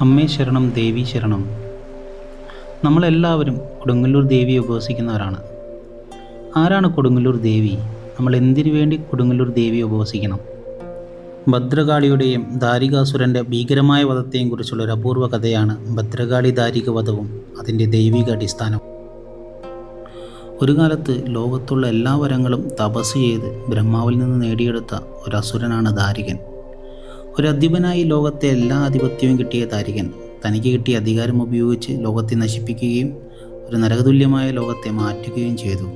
അമ്മേ ശരണം ദേവി ശരണം. നമ്മളെല്ലാവരും കൊടുങ്ങല്ലൂർ ദേവിയെ ഉപവസിക്കുന്നവരാണ്. ആരാണ് കൊടുങ്ങല്ലൂർ ദേവി? നമ്മൾ എന്തിനു വേണ്ടി കൊടുങ്ങല്ലൂർ ദേവിയെ ഉപവസിക്കണം? ഭദ്രകാളിയുടെയും ദാരികാസുരന്റെ ഭീകരമായ വധത്തെയും കുറിച്ചുള്ള ഒരു അപൂർവ കഥയാണ് ഭദ്രകാളി ധാരിക വധവും അതിന്റെ ദൈവിക അടിസ്ഥാനവും. ഒരു കാലത്ത് ലോകത്തുള്ള എല്ലാ വരങ്ങളും തപസ് ചെയ്ത് ബ്രഹ്മാവിൽ നിന്ന് നേടിയെടുത്ത ഒരു അസുരനാണ് ദാരികൻ. ഒരു അധിപനായി ലോകത്തെ എല്ലാ ആധിപത്യവും കിട്ടിയ താരികൻ തനിക്ക് കിട്ടിയ അധികാരം ഉപയോഗിച്ച് ലോകത്തെ നശിപ്പിക്കുകയും ഒരു നരകതുല്യമായ ലോകത്തെ മാറ്റുകയും ചെയ്തു.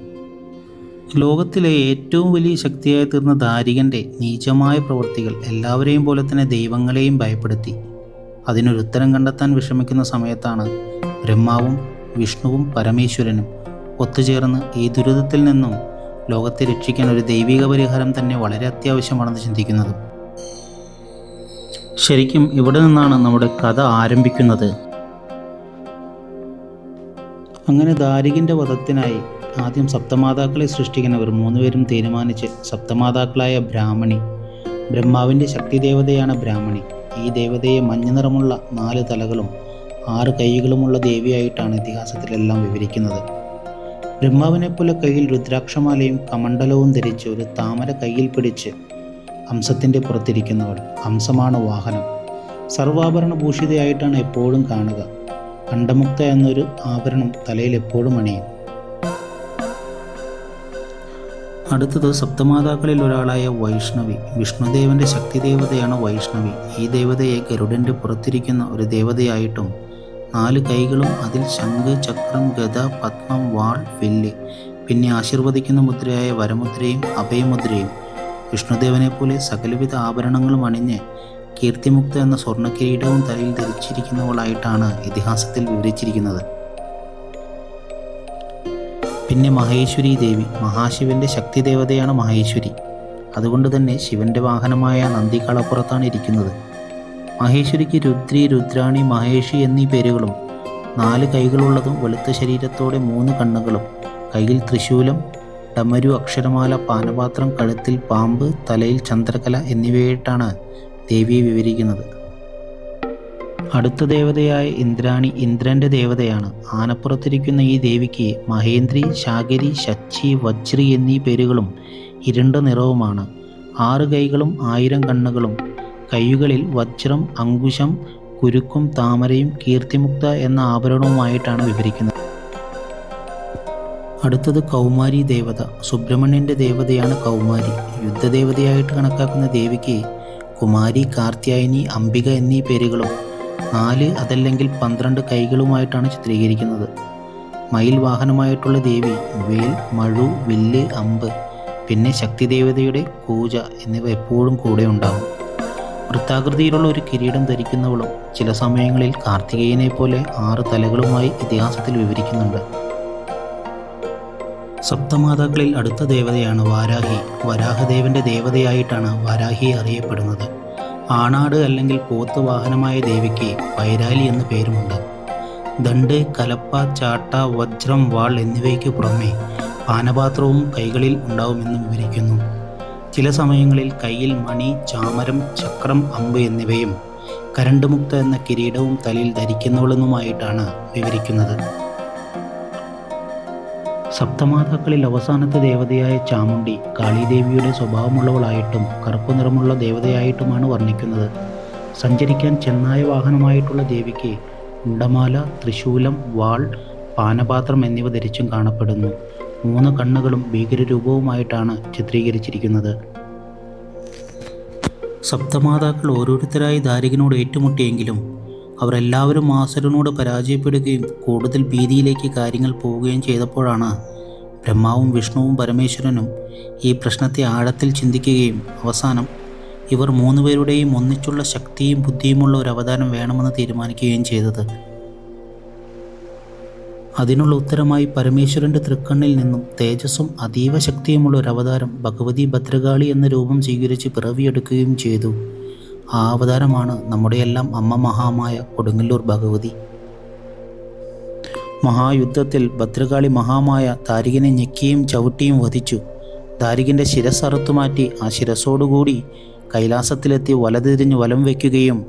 ലോകത്തിലെ ഏറ്റവും വലിയ ശക്തിയായി തീർന്ന ദാരികന്റെ നീചമായ പ്രവൃത്തികൾ എല്ലാവരെയും പോലെ തന്നെ ദൈവങ്ങളെയും ഭയപ്പെടുത്തി. അതിനൊരു ഉത്തരം കണ്ടെത്താൻ വിഷമിക്കുന്ന സമയത്താണ് ബ്രഹ്മാവും വിഷ്ണുവും പരമേശ്വരനും ഒത്തുചേർന്ന് ഈ ദുരിതത്തിൽ നിന്നും ലോകത്തെ രക്ഷിക്കാൻ ഒരു ദൈവിക പരിഹാരം തന്നെ വളരെ അത്യാവശ്യമാണെന്ന് ചിന്തിക്കുന്നത്. ശരിക്കും ഇവിടെ നിന്നാണ് നമ്മുടെ കഥ ആരംഭിക്കുന്നത്. അങ്ങനെ ദാരികിന്റെ വധത്തിനായി ആദ്യം സപ്തമാതാക്കളെ സൃഷ്ടിക്കുന്നവർ മൂന്നുപേരും തീരുമാനിച്ച് സപ്തമാതാക്കളായ ബ്രാഹ്മണി ബ്രഹ്മാവിന്റെ ശക്തി ദേവതയാണ് ബ്രാഹ്മണി. ഈ ദേവതയെ മഞ്ഞ നിറമുള്ള നാല് തലകളും ആറ് കൈകളുമുള്ള ദേവിയായിട്ടാണ് ഇതിഹാസത്തിലെല്ലാം വിവരിക്കുന്നത്. ബ്രഹ്മാവിനെപ്പോലെ കയ്യിൽ രുദ്രാക്ഷമാലയും കമണ്ഡലവും ധരിച്ച് ഒരു താമര കയ്യിൽ പിടിച്ച് ഹംസത്തിന്റെ പുറത്തിരിക്കുന്നവൾ അംശമാണ് വാഹനം. സർവാഭരണ ഭൂഷിതയായിട്ടാണ് എപ്പോഴും കാണുക. കണ്ഠമുക്ത എന്നൊരു ആഭരണം തലയിൽ എപ്പോഴും അണിയും. അടുത്തത് സപ്തമാതാക്കളിൽ ഒരാളായ വൈഷ്ണവി. വിഷ്ണുദേവന്റെ ശക്തി ദേവതയാണ് വൈഷ്ണവി. ഈ ദേവതയെ ഗരുഡന്റെ പുറത്തിരിക്കുന്ന ഒരു ദേവതയായിട്ടും നാല് കൈകളും അതിൽ ശംഖ് ചക്രം ഗത പത്മം വാൾ വില്ല് പിന്നെ ആശീർവദിക്കുന്ന മുദ്രയായ വരമുദ്രയും അഭയമുദ്രയും. വിഷ്ണുദേവനെ പോലെ സകലവിധ ആഭരണങ്ങളും അണിഞ്ഞ് കീർത്തിമുക്ത എന്ന സ്വർണ കിരീടവും തലയിൽ ധരിച്ചിരിക്കുന്നവളായിട്ടാണ് ഇതിഹാസത്തിൽ വിവരിച്ചിരിക്കുന്നത്. പിന്നെ മഹേശ്വരി ദേവി. മഹാശിവന്റെ ശക്തി ദേവതയാണ് മഹേശ്വരി. അതുകൊണ്ട് തന്നെ ശിവന്റെ വാഹനമായ നന്ദി കളപ്പുറത്താണ് ഇരിക്കുന്നത്. മഹേശ്വരിക്ക് രുദ്രി രുദ്രാണി മഹേഷി എന്നീ പേരുകളും നാല് കൈകളുള്ളതും വെളുത്ത ശരീരത്തോടെ മൂന്ന് കണ്ണുകളും കയ്യിൽ ത്രിശൂലം ഡമരു അക്ഷരമാല പാനപാത്രം കഴുത്തിൽ പാമ്പ് തലയിൽ ചന്ദ്രകല എന്നിവയായിട്ടാണ് ദേവിയെ വിവരിക്കുന്നത്. അടുത്ത ദേവതയായ ഇന്ദ്രാണി ഇന്ദ്രന്റെ ദേവതയാണ്. ആനപ്പുറത്തിരിക്കുന്ന ഈ ദേവിക്ക് മഹേന്ദ്രി ശാകരി ശച്ചി വജ്രി എന്നീ പേരുകളും ഇരുണ്ട നിറവുമാണ്. ആറ് കൈകളും ആയിരം കണ്ണുകളും. കൈകളിൽ വജ്രം അങ്കുശം കുരുക്കും താമരയും കീർത്തിമുക്ത എന്ന ആഭരണവുമായിട്ടാണ് വിവരിക്കുന്നത്. അടുത്തത് കൗമാരി ദേവത. സുബ്രഹ്മണ്യന്റെ ദേവതയാണ് കൗമാരി. യുദ്ധദേവതയായിട്ട് കണക്കാക്കുന്ന ദേവിക്ക് കുമാരി കാർത്യായനി അംബിക എന്നീ പേരുകളും നാല് അതല്ലെങ്കിൽ പന്ത്രണ്ട് കൈകളുമായിട്ടാണ് ചിത്രീകരിക്കുന്നത്. മയിൽ വാഹനമായിട്ടുള്ള ദേവി വേൽ മഴു വില്ല് അമ്പ് പിന്നെ ശക്തി ദേവതയുടെ കൂജ എന്നിവ എപ്പോഴും കൂടെ ഉണ്ടാവും വൃത്താകൃതിയിലുള്ള ഒരു കിരീടം ധരിക്കുന്നവളും ചില സമയങ്ങളിൽ കാർത്തികേയനെ പോലെ ആറ് തലകളുമായി ഇതിഹാസത്തിൽ വിവരിക്കുന്നുണ്ട്. സപ്തമാതാക്കളിൽ അടുത്ത ദേവതയാണ് വാരാഹി. വരാഹദേവന്റെ ദേവതയായിട്ടാണ് വാരാഹി അറിയപ്പെടുന്നത്. ആണാട് അല്ലെങ്കിൽ പോത്ത് വാഹനമായ ദേവിക്ക് വൈരാലി എന്ന പേരുമുണ്ട്. ദണ്ട് കലപ്പ ചാട്ട വജ്രം വാൾ എന്നിവയ്ക്ക് പുറമെ പാനപാത്രവും കൈകളിൽ ഉണ്ടാവുമെന്ന് വിവരിക്കുന്നു. ചില സമയങ്ങളിൽ കയ്യിൽ മണി ചാമരം ചക്രം അമ്പ് എന്നിവയും കരണ്ടുമുക്ത എന്ന കിരീടവും തലയിൽ ധരിക്കുന്നവളെന്നുമായിട്ടാണ് വിവരിക്കുന്നത്. സപ്തമാതാക്കളിൽ അവസാനത്തെ ദേവതയായ ചാമുണ്ടി കാളിദേവിയുടെ സ്വഭാവമുള്ളവളായിട്ടും കറുപ്പ് നിറമുള്ള ദേവതയായിട്ടുമാണ് വർണിക്കുന്നത്. സഞ്ചരിക്കാൻ ചെന്നായ വാഹനമായിട്ടുള്ള ദേവിക്ക് ഉണ്ടമാല ത്രിശൂലം വാൾ പാനപാത്രം എന്നിവ ധരിച്ചും കാണപ്പെടുന്നു. മൂന്ന് കണ്ണുകളും ഭീകരരൂപവുമായിട്ടാണ് ചിത്രീകരിച്ചിരിക്കുന്നത്. സപ്തമാതാക്കൾ ഓരോരുത്തരായി ദാരികനോട് ഏറ്റുമുട്ടിയെങ്കിലും അവർ എല്ലാവരും ആസുരനോട് പരാജയപ്പെടുകയും കൂടുതൽ ഭീതിയിലേക്ക് കാര്യങ്ങൾ പോവുകയും ചെയ്തപ്പോഴാണ് ബ്രഹ്മാവും വിഷ്ണുവും പരമേശ്വരനും ഈ പ്രശ്നത്തെ ആഴത്തിൽ ചിന്തിക്കുകയും അവസാനം ഇവർ മൂന്നുപേരുടെയും ഒന്നിച്ചുള്ള ശക്തിയും ബുദ്ധിയുമുള്ള ഒരു അവതാരം വേണമെന്ന് തീരുമാനിക്കുകയും ചെയ്തത്. അതിനുള്ള ഉത്തരമായി പരമേശ്വരന്റെ തൃക്കണ്ണിൽ നിന്നും തേജസ്സും അതീവ ശക്തിയുമുള്ള ഒരു അവതാരം ഭഗവതി ഭദ്രകാളി എന്ന രൂപം സ്വീകരിച്ച് പിറവിയെടുക്കുകയും ചെയ്തു. ആ അവതാരമാണ് നമ്മുടെയെല്ലാം അമ്മ മഹാമായ കൊടുങ്ങല്ലൂർ ഭഗവതി. മഹായുദ്ധത്തിൽ ഭദ്രകാളി മഹാമായ താരികനെ ഞെക്കിയും ചവിട്ടിയും വധിച്ചു. താരികന്റെ ശിരസ് അറുത്തുമാറ്റി ആ ശിരസോടുകൂടി കൈലാസത്തിലെത്തി വലതിരിഞ്ഞ് വലം വയ്ക്കുകയും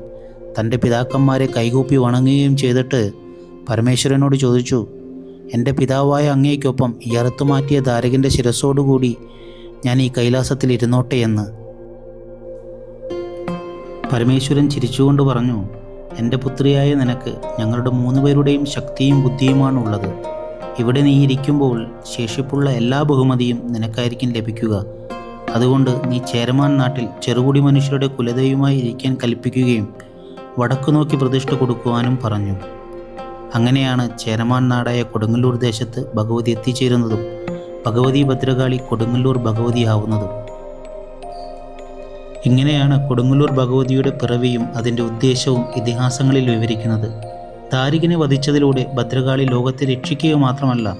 തന്റെ പിതാക്കന്മാരെ കൈകൂപ്പി വണങ്ങുകയും ചെയ്തിട്ട് പരമേശ്വരനോട് ചോദിച്ചു എന്റെ പിതാവായ അങ്ങേക്കൊപ്പം ഈ അറുത്തുമാറ്റിയ താരകന്റെ ശിരസോടുകൂടി ഞാൻ ഈ കൈലാസത്തിൽ ഇരുന്നോട്ടെ എന്ന്? പരമേശ്വരൻ ചിരിച്ചുകൊണ്ട് പറഞ്ഞു എന്റെ പുത്രിയായ നിനക്ക് ഞങ്ങളുടെ മൂന്ന് പേരുടെയും ശക്തിയും ബുദ്ധിയുമാണ് ഉള്ളത്. ഇവിടെ നീ ഇരിക്കുമ്പോൾ ശേഷിപ്പുള്ള എല്ലാ ബഹുമതിയും നിനക്കായിരിക്കും ലഭിക്കുക. അതുകൊണ്ട് നീ ചേരമാൻ നാട്ടിൽ ചെറുകുടി മനുഷ്യരുടെ കുലതയുമായി ഇരിക്കാൻ കൽപ്പിക്കുകയും വടക്കു നോക്കി പ്രതിഷ്ഠ കൊടുക്കുവാനും പറഞ്ഞു. അങ്ങനെയാണ് ചേരമാൻ നാടായ കൊടുങ്ങല്ലൂർ ദേശത്ത് ഭഗവതി എത്തിച്ചേരുന്നതും ഭഗവതി ഭദ്രകാളി കൊടുങ്ങല്ലൂർ ഭഗവതിയാവുന്നതും. ഇങ്ങനെയാണ് കൊടുങ്ങല്ലൂർ ഭഗവതിയുടെ പിറവിയും അതിന്റെ ഉദ്ദേശവും ഇതിഹാസങ്ങളിൽ വിവരിക്കുന്നത്. താരികിനെ വധിച്ചതിലൂടെ ഭദ്രകാളി ലോകത്തെ രക്ഷിക്കുക മാത്രമല്ല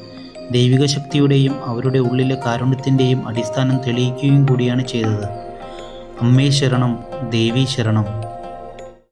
ദൈവിക ശക്തിയുടെയും അവരുടെ ഉള്ളിലെ കാരുണ്യത്തിന്റെയും അടിസ്ഥാനം തെളിയിക്കുകയും കൂടിയാണ് ചെയ്തത്. അമ്മേ ശരണം ദേവി ശരണം.